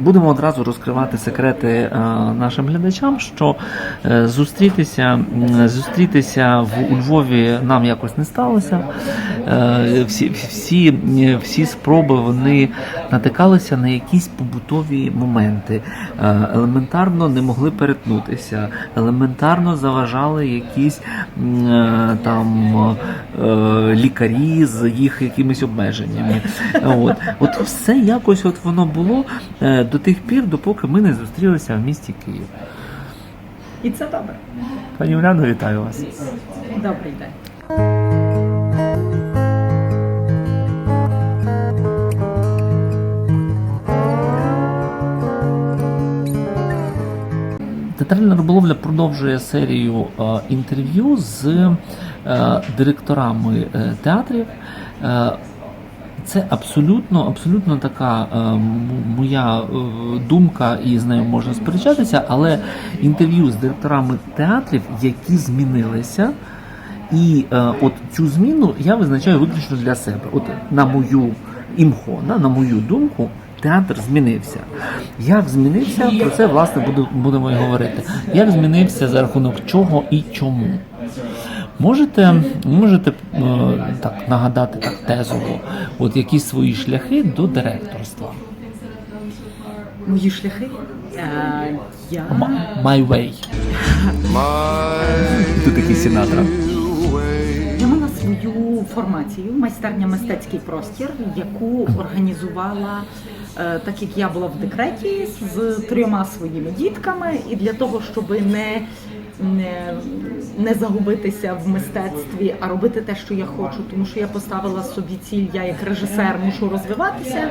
будемо одразу розкривати секрети е, нашим глядачам, що е, зустрітися, зустрітися в у Львові нам якось не сталося. Е, Всі, всі, всі спроби вони натикалися на якісь побутові моменти, елементарно не могли перетнутися, елементарно заважали якісь там лікарі з їх якимись обмеженнями. От, от все якось от воно було до тих пір, допоки ми не зустрілися в місті Київ. І це добре. Пані Уляно, вітаю вас. Добрий день. Театральна риболовля продовжує серію е, інтерв'ю з е, директорами е, театрів. Це абсолютно, абсолютно така е, моя е, думка, і з нею можна сперечатися, але інтерв'ю з директорами театрів, які змінилися, і е, от цю зміну я визначаю виключно для себе. От на мою імхо, на, на мою думку, театр змінився. Як змінився, про це власне буду, будемо і говорити. Як змінився за рахунок чого і чому? Можете, можете е, так нагадати так тезово, от якісь свої шляхи до директорства? Мої шляхи. Е, я My way. Тут такий сенатор. Я мала свою формацію, майстерня мистецький простір, яку організувала, е, так як я була в декреті з трьома своїми дітками, і для того, щоб не, не, не загубитися в мистецтві, а робити те, що я хочу, тому що я поставила собі ціль, я як режисер мушу розвиватися.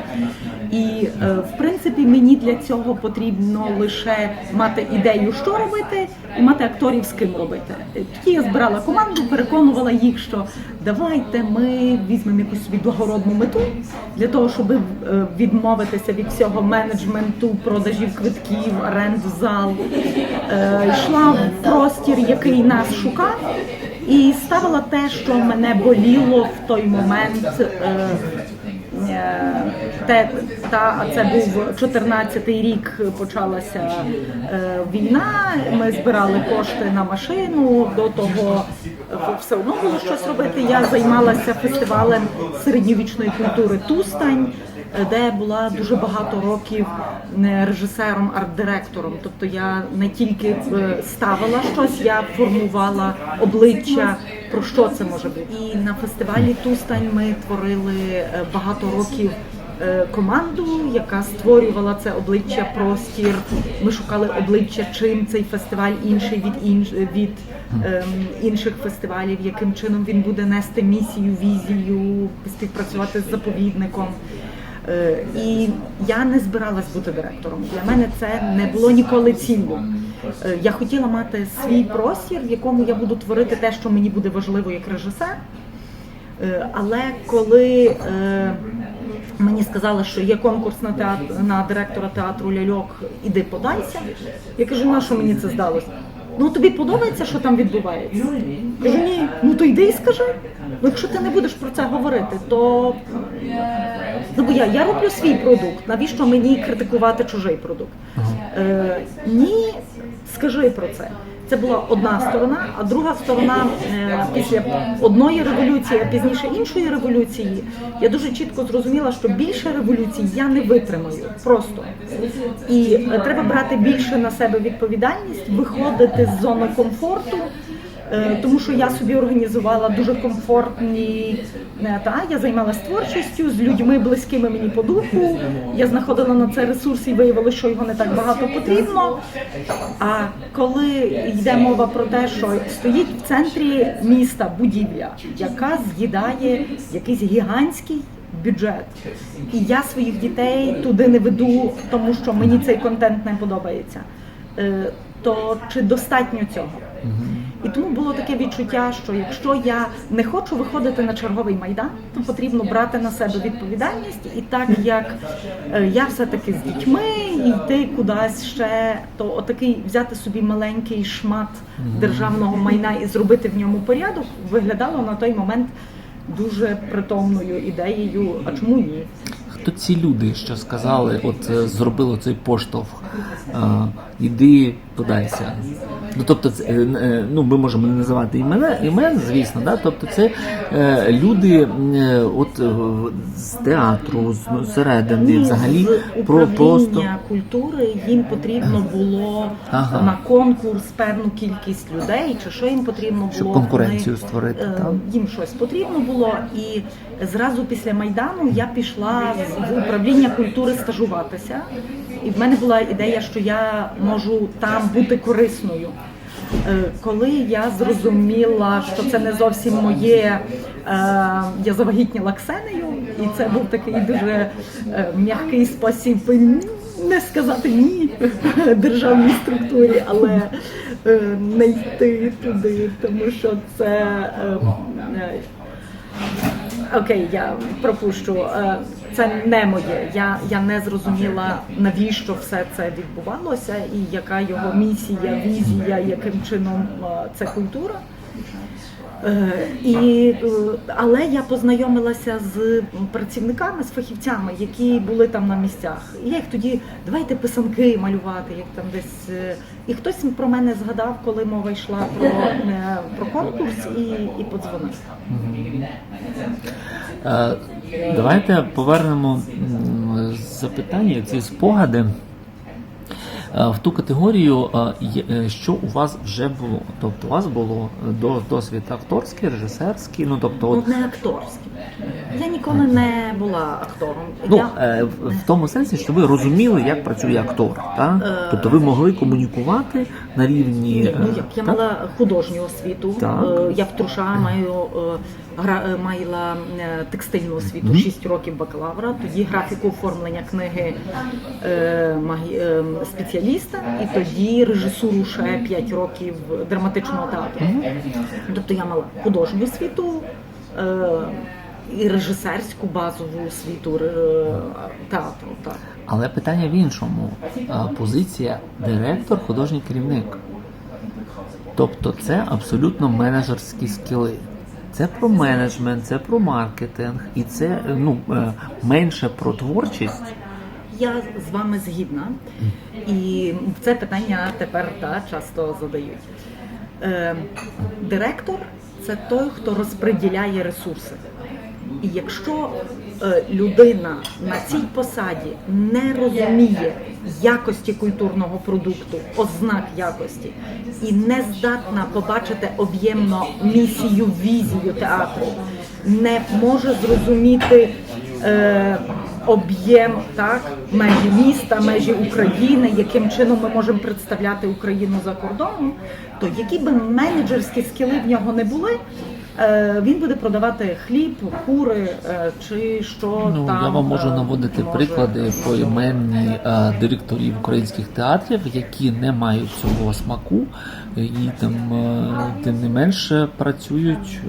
І е, в принципі мені для цього потрібно лише мати ідею, що робити, і мати акторів з ким робити. Тоді я збирала команду, переконувала їх, що давайте ми візьмемо якусь собі мету для того, щоб е, відмовитися від всього менеджменту, продажів квитків, оренду залу. Е, Йшла в простір, який нас шукав. І ставила те, що мене боліло в той момент. Те, та, а це був 14-й рік, почалася е, війна. Ми збирали кошти на машину. До того е, все одно було щось робити. Я займалася фестивалем середньовічної культури Тустань, е, де була дуже багато років е, режисером, арт-директором. Тобто я не тільки е, ставила щось, я формувала обличчя про що це може бути. І на фестивалі Тустань ми творили е, багато років е, команду, яка створювала це обличчя, простір. Ми шукали обличчя, чим цей фестиваль інший від інш від ем, інших фестивалів, яким чином він буде нести місію, візію, співпрацювати з заповідником. Е, І я не збиралась бути директором. Для мене це не було ніколи ціллю. Е, Я хотіла мати свій простір, в якому я буду творити те, що мені буде важливо як режисер. Е, Але коли мені сказали, що є конкурс на театр на директора театру Ляльок, іди подайся. Я кажу, на що мені це здалося? Ну тобі подобається, що там відбувається? Кажу, ні, ну то йди і скажи. Ну, якщо ти не будеш про це говорити, то ну, бо я, я роблю свій продукт. Навіщо мені критикувати чужий продукт? Е, ні, скажи про це. Це була одна сторона, а друга сторона е, після одної революції, а пізніше іншої революції, я дуже чітко зрозуміла, що більше революцій я не витримаю просто. І е, треба брати більше на себе відповідальність, виходити з зони комфорту. Е, Тому що я собі організувала дуже комфортні е, та я займалася творчістю з людьми близькими мені по духу. Я знаходила на це ресурс і виявила, що його не так багато потрібно. А коли йде мова про те, що стоїть в центрі міста будівля, яка з'їдає якийсь гігантський бюджет, і я своїх дітей туди не веду, тому що мені цей контент не подобається. е, То чи достатньо цього? І тому було таке відчуття, що якщо я не хочу виходити на черговий майдан, то потрібно брати на себе відповідальність, і так як е, я все-таки з дітьми і йти кудись ще, то отакий взяти собі маленький шмат державного майна і зробити в ньому порядок, виглядало на той момент дуже притомною ідеєю. А чому ні? Хто ці люди, що сказали, от е, зробили цей поштовх, е, іди подайся. Ну, тобто, це, е, ну, ми можемо не називати імена, імен, звісно, да? тобто це е, люди е, от, з театру, з ну, середини, взагалі про просто. культури їм потрібно було Ага. на конкурс певну кількість людей, чи що їм потрібно було Щоб конкуренцію Вони, створити, е? Їм щось потрібно було, і зразу після майдану я пішла в управління культури стажуватися. І в мене була ідея, що я можу там бути корисною. Е, Коли я зрозуміла, що це не зовсім моє, е, я завагітніла Ксенею, і це був такий дуже е, м'який спосіб не сказати ні державній структурі, але не йти туди, тому що це. Окей, я пропущу. Е, Це не моє. Я, я не зрозуміла, навіщо все це відбувалося, і яка його місія, візія, яким чином е, це культура. Е, І, але я познайомилася з працівниками, з фахівцями, які були там на місцях. І я їх тоді давайте писанки малювати, як там десь. е, І хтось про мене згадав, коли мова йшла про, е, про конкурс, і, і подзвонив. Давайте повернемо запитання, ці спогади в ту категорію, е, е, що у вас вже було. Тобто у вас було досвід акторський, режисерський, ну тобто, от, Ну, не акторським. Я ніколи не була актором. ну, я... е, в тому сенсі, що ви розуміли, як працює актор. Так? Е, Тобто ви могли комунікувати на рівні. Ні, ну е, як я так? мала художню освіту. Так. Е, Я в Труша маю е, гра е, мала е, текстильну освіту, Мгм. 6 років бакалавра. Тоді графіку оформлення книги е, магі- е, спеціаліста, і тоді режисуру ще 5 років драматичного театру. Тобто я мала художню освіту. е, І режисерську базову освіту е, театру, так. Але питання в іншому. Е, Позиція директор, художній керівник. Тобто це абсолютно менеджерські скіли. Це про менеджмент, це про маркетинг, і це е, ну, е, менше про творчість. Я з вами згідна, і це питання тепер та, часто задають. Е, директор це той, хто розподіляє ресурси. І якщо е, людина на цій посаді не розуміє якості культурного продукту, ознак якості, і не здатна побачити об'ємно місію, візію театру, не може зрозуміти е, об'єм так, межі міста, межі України, яким чином ми можемо представляти Україну за кордоном, то які би менеджерські скіли в нього не були. е, Він буде продавати хліб, кури е, чи що Ну, там. я вам можу е, наводити може. приклади поіменні директорів українських театрів, які не мають цього смаку, і там тим не менше працюють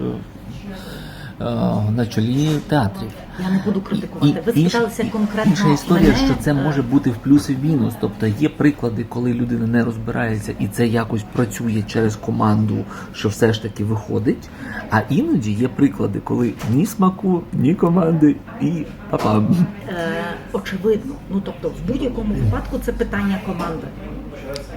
на чолі театрів. Я не буду критикувати. Ви інш- спиталися конкретно інша історія, мене, що це може бути в плюс і в мінус. Тобто є приклади, коли людина не розбирається і це якось працює через команду, що все ж таки виходить. А іноді є приклади, коли ні смаку, ні команди і папа. Е, очевидно. Ну тобто, в будь-якому випадку це питання команди.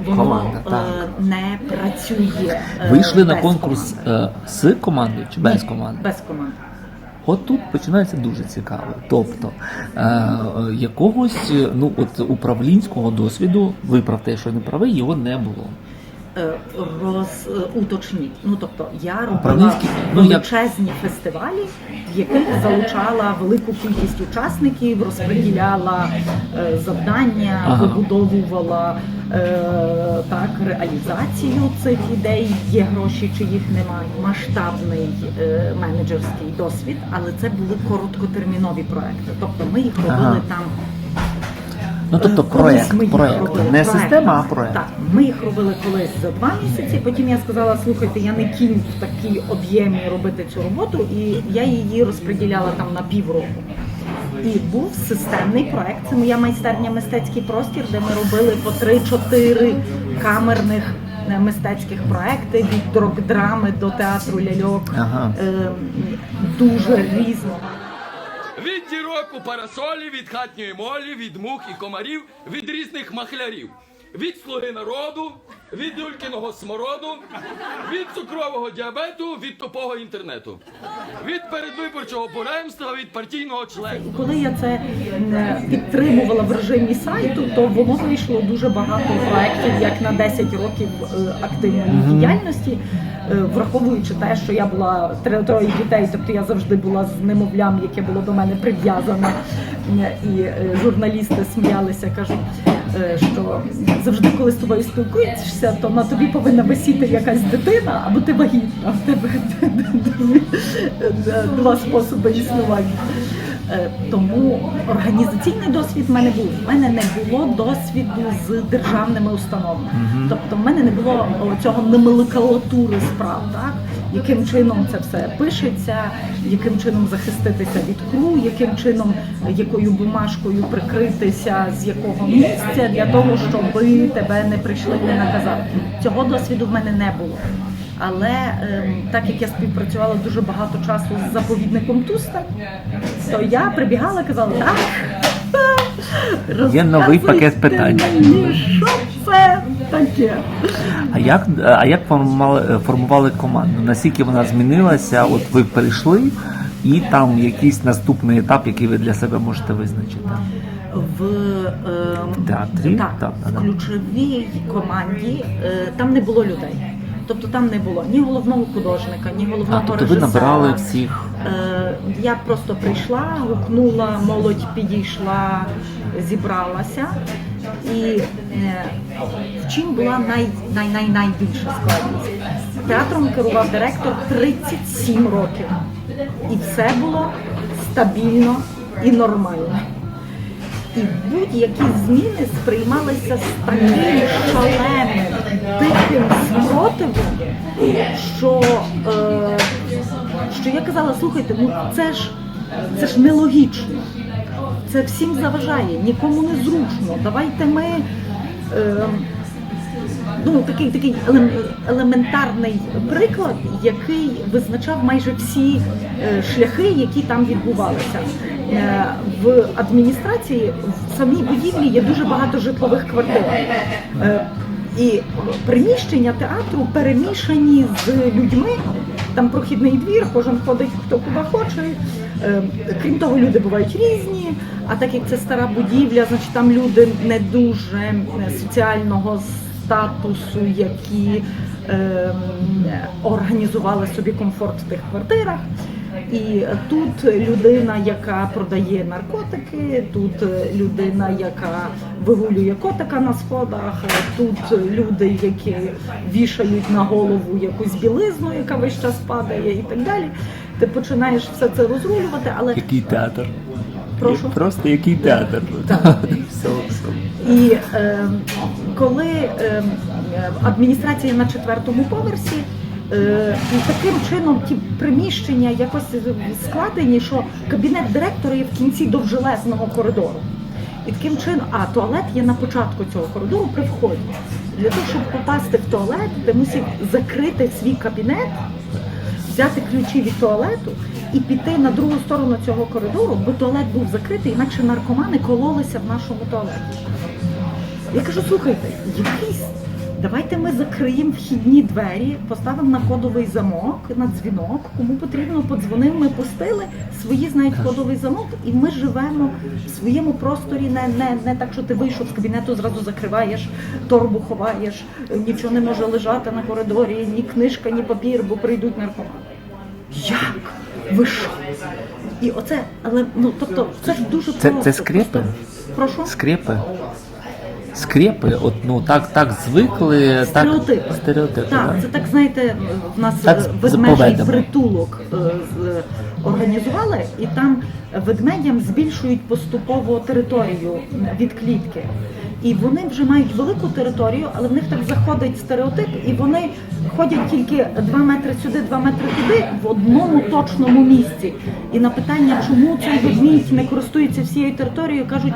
Воно Команда, так. е, не працює. е, Вийшли на конкурс команди. е, з командою чи без команди? Без команди. От тут починається дуже цікаво. Тобто е, якогось ну от управлінського досвіду, виправте, що не правий, його не було. Е, роз е. Ну тобто я робила ну, величезні фестивалі, в яких залучала велику кількість учасників, розподіляла е, завдання, вибудовувала так реалізацію цих ідей. Є гроші, чи їх немає. Масштабний менеджерський досвід, але це були короткотермінові проекти. Тобто ми їх робили Ага. там. Ну тобто Е, ми їх робили. не Проект. система, а проект. Так, ми їх робили колись за два місяці. Потім я сказала, слухайте, я не кінь в такій об'ємі робити цю роботу, і я її розподіляла там на півроку. І був системний проект. Це моя майстерня мистецький простір, де ми робили по 3-4 камерних е, мистецьких проекти від дрок-драми до театру ляльок. Ага. Ем, дуже різно. Від дірок у парасолі, від хатньої молі, від мух і комарів, від різних махлярів, від слуги народу, від люлькиного смороду, від цукрового діабету, від тупого інтернету, від передвиборчого буремства, від партійного членства. Коли я це е, підтримувала в режимі сайту, то воно вийшло дуже багато проєктів, як на 10 років е, активної діяльності, враховуючи те, що я була троє дітей, тобто я завжди була з немовлям, яке було до мене прив'язане. Е, І е, журналісти сміялися, кажуть, е, що завжди, коли з тобою спілкуєшся, то на тобі повинна висіти якась дитина, або ти вагітна. В тебе два способи існування. Е, Тому організаційний досвід в мене був. У мене не було досвіду з державними установами. Тобто, в мене не було цього номенклатури справ, так яким чином це все пишеться, яким чином захиститися від КРУ, яким чином якою бумажкою прикритися з якого місця для того, щоб тебе не прийшли не наказати. Цього досвіду в мене не було. Але ем, так як я співпрацювала дуже багато часу з заповідником Туста, то я прибігала і казала, так. Є новий пакет питань». Що це таке? А як, а як формували, формували команду? Наскільки вона змінилася? От ви прийшли, і там якийсь наступний етап, який ви для себе можете визначити? В ем, Театрі? Так, Так, в ключовій команді е, там не було людей. Тобто там не було ні головного художника, ні А головного тобто ви набирали всіх. Е, Я просто прийшла, гукнула, молодь підійшла, зібралася. І е, в чим була най, най, най, найбільша складність? Театром керував директор 37 років. І все було стабільно і нормально. І будь-які зміни сприймалися з таким шаленим, тихим спротивом, що, е, що я казала, слухайте, ну це ж це ж нелогічно. Це всім заважає, нікому не зручно. Давайте ми. Е, Ну, такий такий елементарний приклад, який визначав майже всі е, шляхи, які там відбувалися. Е, В адміністрації в самій будівлі є дуже багато житлових квартир. Е, І приміщення театру перемішані з людьми. Там прохідний двір, кожен ходить хто куди хоче. Крім того, люди бувають різні. А так як це стара будівля, значить там люди не дуже соціального статусу, які ем, організували собі комфорт в тих квартирах. І тут людина, яка продає наркотики, тут людина, яка вигулює котика на сходах, тут люди, які вішають на голову якусь білизну, яка весь час падає, і так далі. Ти починаєш все це розрулювати, але Який театр? Прошу? Просто який театр. Так. І е, коли е, адміністрація на четвертому поверсі, е, таким чином ті приміщення якось складені, що кабінет директора є в кінці довжелезного коридору. І таким чином, а туалет є на початку цього коридору при вході. Для того, щоб попасти в туалет, ти мусив закрити свій кабінет, взяти ключі від туалету і піти на другу сторону цього коридору, бо туалет був закритий, інакше наркомани кололися в нашому туалеті. Я кажу, слухайте, якийсь. Давайте ми закриємо вхідні двері, поставимо на кодовий замок, на дзвінок. Кому потрібно, подзвонив, ми пустили. Свої знають кодовий замок, і ми живемо в своєму просторі. Не, не, не так, що ти вийшов з кабінету, зразу закриваєш, торбу ховаєш, нічого не може лежати на коридорі, ні книжка, ні папір, бо прийдуть наркомани. Як? Ви що? І оце, але ну тобто, це ж дуже Це- просто. це скрепи? Прошу? Скрепи. Скрепи, от ну так, так звикли. Стереотипи. Так, стереотипи. Так, да. це так знаєте, в нас Так, е, ведмежий притулок е, з- організували, і там ведмедям збільшують поступово територію від клітки. І вони вже мають велику територію, але в них так заходить стереотип, і вони ходять тільки 2 метри сюди, 2 метри туди в одному точному місці. І на питання, чому цей ведмідь не користується всією територією, кажуть,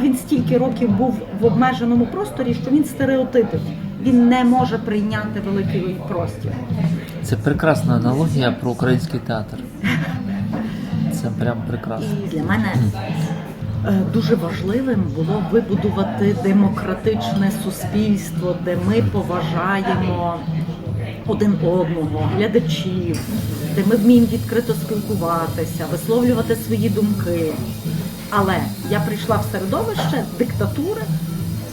він стільки років був в обмеженому просторі, що він стереотипить. Він не може прийняти великий простір. Це прекрасна аналогія про український театр. Це прям прекрасно. І для мене дуже важливим було вибудувати демократичне суспільство, де ми поважаємо один одного, глядачів, де ми вміємо відкрито спілкуватися, висловлювати свої думки. Але я прийшла в середовище диктатури,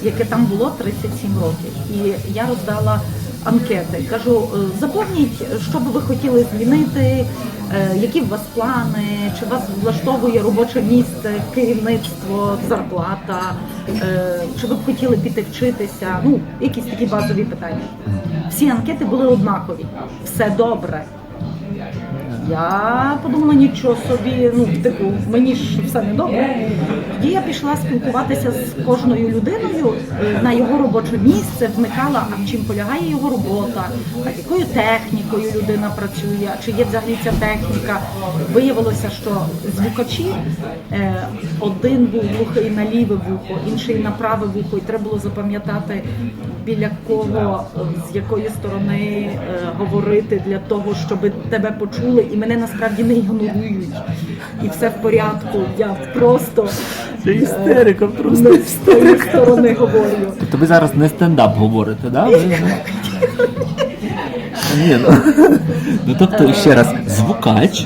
яке там було 37 років. І я роздала анкети. Кажу, е, заповніть, що би ви хотіли змінити, е, які в вас плани, чи вас влаштовує робоче місце, керівництво, зарплата, е, чи ви б хотіли піти вчитися. Ну, якісь такі базові питання. Всі анкети були однакові. Все добре. Я подумала, нічого собі, ну типу, мені ж все не добре. Тоді я пішла спілкуватися з кожною людиною на його робоче місце, вникала, а в чим полягає його робота, якою технікою людина працює, чи є взагалі ця техніка. Виявилося, що звукачі е, один був глухий на ліве вухо, інший на праве вухо, і треба було запам'ятати біля кого, з якої сторони е, говорити для того, щоб тебе почули, і мене насправді не ігнорують. І все в порядку. Я просто Це істерика, просто не з тої сторони говорю. Тобто ви зараз не стендап говорите, да? Ви, ну? Ні, ну, ну тобто ще раз, звукач,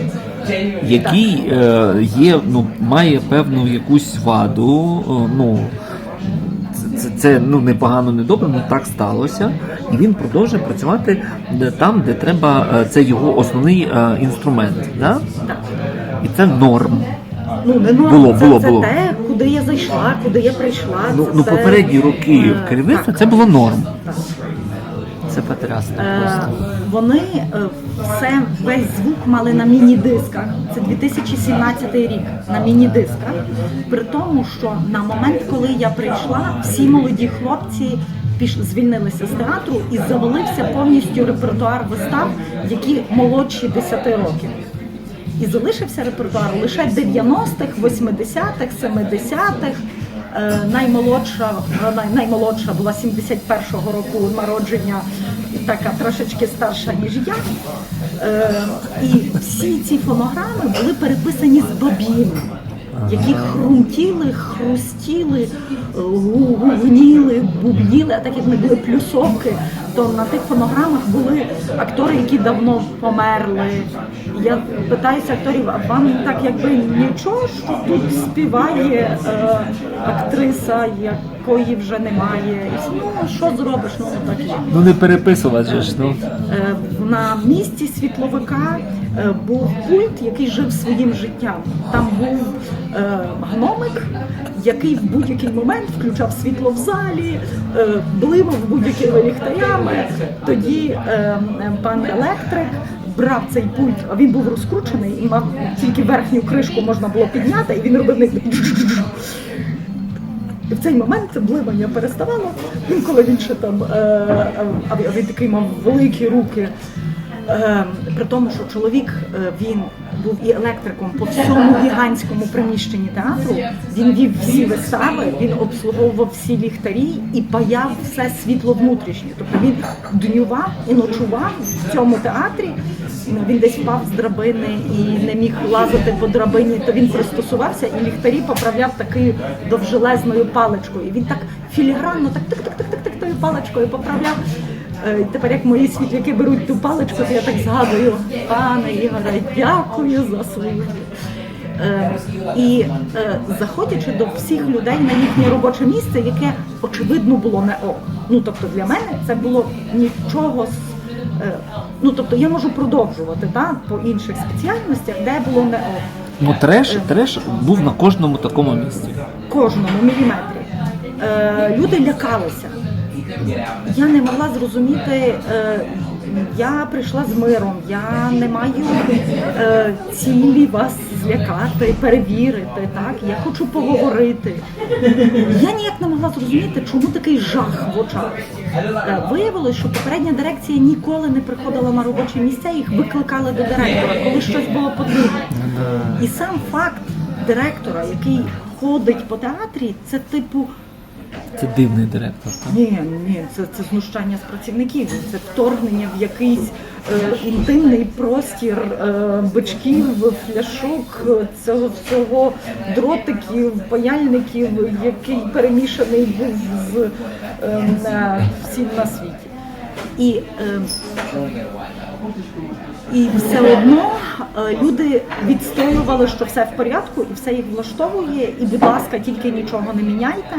який е, є, ну, має певну якусь ваду, е, ну. Це- Це, ну непогано, не добре, але так сталося. І він продовжує працювати там, де треба. е, Це його основний е, інструмент. Да? Так. І це норм. Ну, не норм. Було, це, було, це було. те, куди я зайшла, куди я прийшла. Ну, це ну все, попередні роки в керівництва це було норм. так. Це потрясно Е, просто. Вони е, все весь звук мали на міні-дисках. Це 2017 рік на міні-дисках. При тому, що на момент, коли я прийшла, всі молоді хлопці піш звільнилися з театру і завалився повністю репертуар вистав, які молодші 10 років. І залишився репертуар лише 90-х, 80-х, 70-х. Е, Наймолодша, е, наймолодша була 71-го року народження, така трошечки старша, ніж я. Е, І всі ці фонограми були переписані з бобін, які хрумтіли, хрустіли, гугніли, бубніли, а так як не були плюсовки, то на тих фонограмах були актори, які давно померли. Я питаюся акторів, а вам так якби нічого, що тут співає е, актриса, якої вже немає. І Ну що зробиш? Ну так є. Ну не переписувати ж, ну. Е, На місці світловика е, був пульт, який жив своїм життям. Там був гномик, який в будь-який момент включав світло в залі, е, блимав будь-якими ліхтарями. Тоді е, е, пан електрик. Брав цей пульт, а він був розкручений і мав тільки верхню кришку можна було підняти, і він робив них і в цей момент блимання переставало. Інколи він ще там, е, е, а він- такий мав великі руки. Е, при тому, що чоловік е, він був і електриком по всьому гігантському приміщенні театру. Він вів всі вистави, він обслуговував всі ліхтарі і паяв все світло внутрішнє. Тобто він днював і ночував в цьому театрі. Ну, Він десь впав з драбини і не міг лазити по драбині, то він пристосувався і ліхтарі поправляв такою довжелезною паличкою. І він так філігранно, так тик-тик-тик-тик-тик тою паличкою поправляв. Е, Тепер як мої світляки беруть ту паличку, то я так згадую, пане Ігоре, дякую за свою. Е, І е, заходячи до всіх людей на їхнє робоче місце, яке очевидно було не ок. Ну тобто для мене це було нічого Ну тобто я можу продовжувати та, по інших спеціальностях, де було не ок. Ну треш, треш був на кожному такому місці. Кожному міліметрі. Люди лякалися. Я не могла зрозуміти. Е, я прийшла з миром, я не маю е, цілі вас злякати, перевірити. Так, я хочу поговорити. Я ніяк не могла зрозуміти, чому такий жах в очах. Е, виявилось, що попередня дирекція ніколи не приходила на робочі місця, їх викликали до директора, коли щось було потрібно. І сам факт директора, який ходить по театрі, це типу. Це дивний директор. Так? Ні, ні, це, це знущання з працівників, це вторгнення в якийсь е, інтимний простір е, бичків, фляшок, е, цього всього дротиків, паяльників, який перемішаний був з е, на- всім на світі. І, е, і все одно е, люди відстоювали, що все в порядку і все їх влаштовує, і, будь ласка, тільки нічого не міняйте.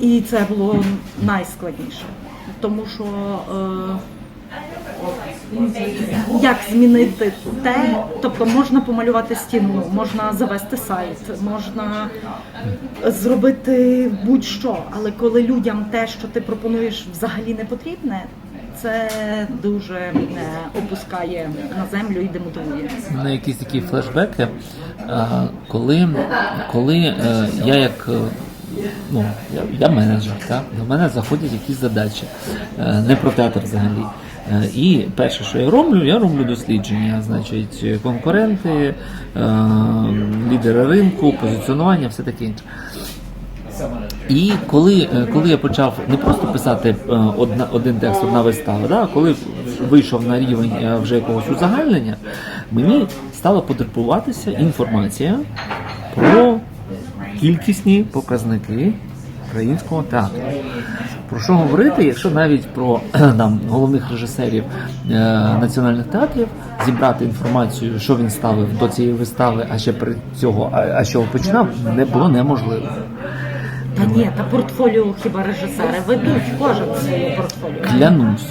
І це було найскладніше, тому що е, як змінити те, тобто можна помалювати стіну, можна завести сайт, можна зробити будь-що, але коли людям те, що ти пропонуєш, взагалі не потрібне, це дуже опускає на землю і демотивує. У мене якісь такі флешбеки, коли, коли е, я як е, ну, я, я менеджер, так? до мене заходять якісь задачі, е, не про театр взагалі. Е, І перше, що я роблю, я роблю дослідження, значить, конкуренти, е, лідери ринку, позиціонування, все таке інше. І коли, коли я почав не просто писати одна, один текст, одна вистава, да, коли вийшов на рівень вже якогось узагальнення, мені стала потребуватися інформація про кількісні показники українського театру. Про що говорити, якщо навіть про там, головних режисерів е, національних театрів зібрати інформацію, що він ставив до цієї вистави, а ще при цього, а, а що починав, не було неможливо. Та ні, та портфоліо хіба режисери ведуть кожен своє портфоліо. клянусь,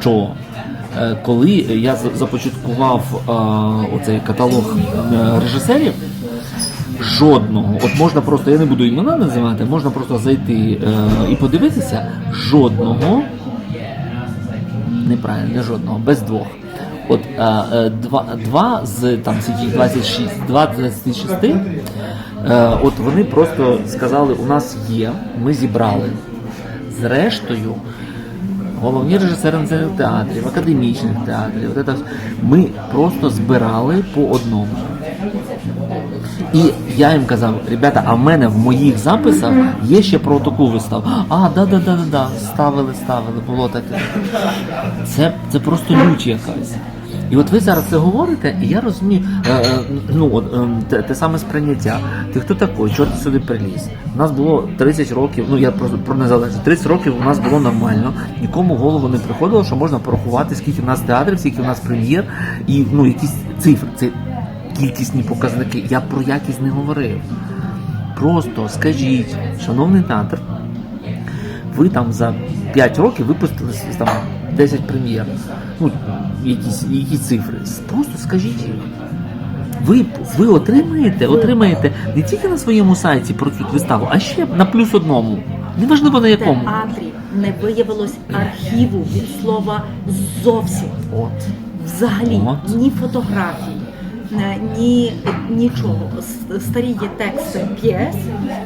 що е, коли я започаткував е, оцей каталог е, режисерів, жодного, от можна просто, я не буду імена називати, можна просто зайти е, і подивитися, жодного, неправильно, не жодного, без двох. От е, е, два, два з там скільки 26, два з 26, е, от вони просто сказали, у нас є, ми зібрали. Зрештою, головні режисери національних театрів, академічних театрів, от це ми просто збирали по одному. І я їм казав, ребята, а в мене в моїх записах є ще про таку виставу. А, да, да, да, да, да, ставили, ставили, було таке. Це, це просто лють якась. І от ви зараз це говорите, і я розумію, е, е, ну от е, те, те саме сприйняття. Ти хто такий? Чого ти сюди приліз? У нас було 30 років, ну я про, про незалежність. 30 років у нас було нормально. Нікому голову не приходило, що можна порахувати, скільки в нас театрів, скільки в нас прем'єр, і ну якісь цифри. Це кількісні показники. Я про якість не говорив. Просто скажіть, шановний театр, ви там за 5 років випустили там 10 прем'єр. Ну, якісь, якісь цифри. Просто скажіть. Ви, ви отримаєте, отримаєте не тільки на своєму сайті про цю виставу, а ще на плюс одному. Неважливо на якому. В театрі не виявилось архіву від слова зовсім. От. Взагалі От. ні фотографій, ні нічого. Старі є тексти п'єс,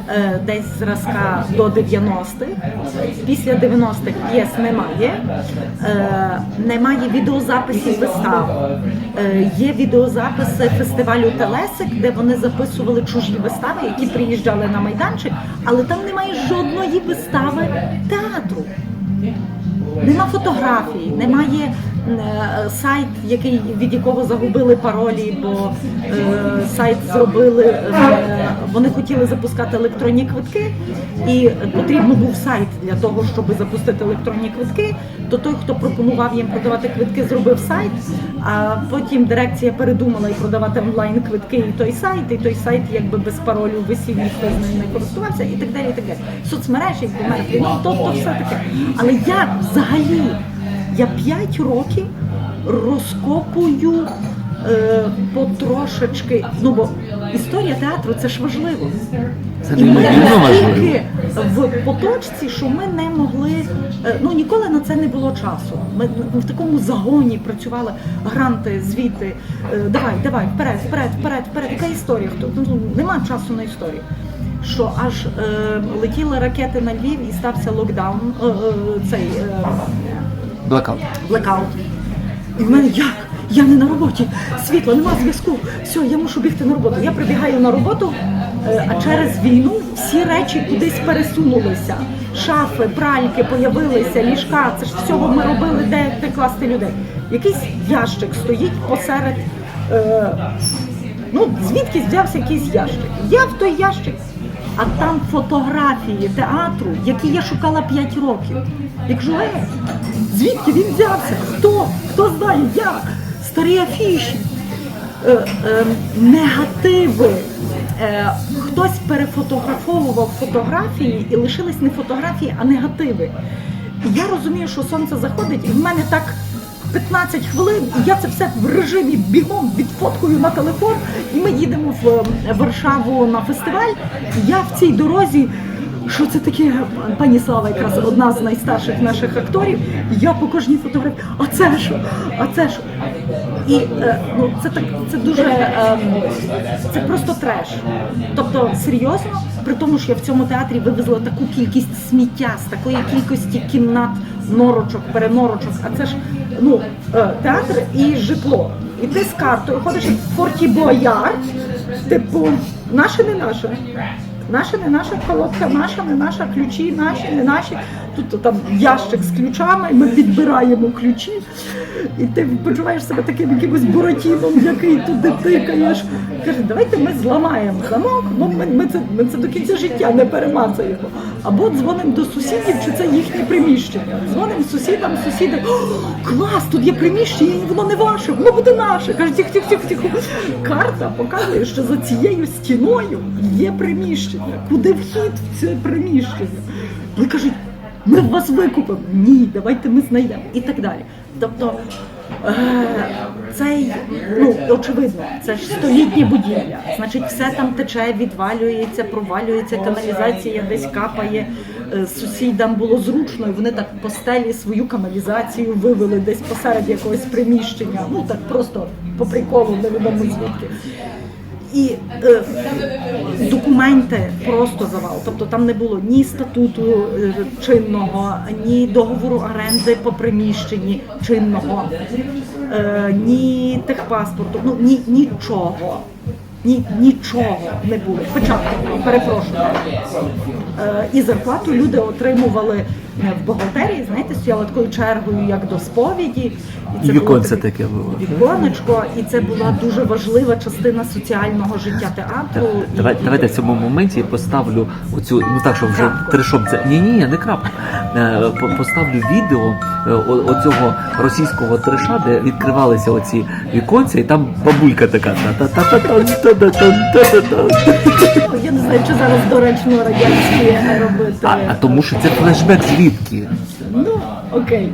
е, десь зразка до 90-х. Після 90-х п'єс немає. Е, Немає відеозаписів вистав. Е, Є відеозаписи фестивалю Телесик, де вони записували чужі вистави, які приїжджали на майданчик, але там немає жодної вистави театру. Нема фотографій, немає е, сайт, який, від якого загубили паролі, бо е, сайт зробили. е, вони хотіли запускати електронні квитки, і потрібно був сайт для того, щоб запустити електронні квитки. То той, хто пропонував їм продавати квитки, зробив сайт. А потім дирекція передумала і продавати онлайн квитки і той сайт, і той сайт якби без паролю висів, ніхто з ним не користувався, і так далі. І так далі. Соцмережі, ну то, то все таке. Але як взагалі я 5 років розкопую е, потрошечки. Ну бо історія театру це ж важливо. Це І ми настільки в поточці, що ми не могли, е, ну ніколи на це не було часу. Ми в такому загоні працювали гранти, звіти. е, Давай, давай, вперед, вперед, вперед, вперед. Яка історія? Хто ну нема часу на історію. Що аж е, летіли ракети на Львів і стався локдаун, е, е, цей е, Блокаут. блекаут. І в мене як? Я не на роботі, світла, нема зв'язку. Все, я мушу бігти на роботу. Я прибігаю на роботу, е, а через війну всі речі кудись пересунулися. Шафи, пральки появилися, ліжка. Це ж всього ми робили, де, де класти людей. Якийсь ящик стоїть посеред. Е, ну, звідки взявся якийсь ящик. Я в той ящик, а там фотографії театру, які я шукала 5 років. Як жує, звідки він взявся? Хто? Хто знає, як? Старі афіші, е, е, негативи. Е, хтось перефотографовував фотографії і лишились не фотографії, а негативи. І я розумію, що сонце заходить, і в мене так 15 хвилин, і я це все в режимі бігом відфоткую на телефон, і ми їдемо в е, Варшаву на фестиваль. Я в цій дорозі. Що це таке? Пані Слава, якраз одна з найстарших наших акторів. Я по кожній фотографії. А це що? А це що? І е, ну це так, це дуже е, це просто треш. Тобто серйозно, при тому, що я в цьому театрі вивезла таку кількість сміття з такої кількості кімнат, норочок, перенорочок. А це ж ну е, театр і житло. І ти з картою ходиш в форті Бояр, типу, наше не наше. Наша не наша колодка, наша, не наша, ключі наші, не наші. Тут там ящик з ключами, ми підбираємо ключі, і ти почуваєш себе таким якимось буратіном, який туди тикаєш. Каже, давайте ми зламаємо замок, ну ми, ми, це, ми це до кінця життя не перемацаємо. Або дзвонимо до сусідів, чи це їхнє приміщення. Дзвонимо сусідам, сусіди, «О, клас, тут є приміщення, і воно не ваше, воно буде наше. Каже, тихо, тихо, тихо, тихо. Карта показує, що за цією стіною є приміщення. Куди вхід в це приміщення? Вони кажуть, ми вас викупимо. Ні, давайте ми знайдемо. І так далі. Тобто е, цей, ну очевидно, це ж столітня будівля. Значить, все там тече, відвалюється, провалюється, каналізація десь капає. Е, Сусідам було зручно, і вони так по стелі свою каналізацію вивели десь посеред якогось приміщення. Ну так просто по приколу, невідомо звідки. І е, документи просто завал. Тобто там не було ні статуту е, чинного, ні договору оренди по приміщенні чинного, е, ні техпаспорту, ну ні, нічого. Ні, нічого не було. Хоча, перепрошую. Е, і зарплату люди отримували в бухгалтерії, знаєте, стояли такою чергою, як до сповіді. І це віконце таке- таке було. Віконечко, і це була дуже важлива частина соціального життя театру. І- Давай, і- давайте в цьому моменті я поставлю оцю, ну так, щоб вже Крапку. тришом це. Ні, ні, не крапку. Е, по- Поставлю відео е, о- оцього російського триша, де відкривалися оці віконця, і там бабулька така. Ну, Я не знаю, чи зараз доречно радянські робити. А, а тому що це флешбек No, okay.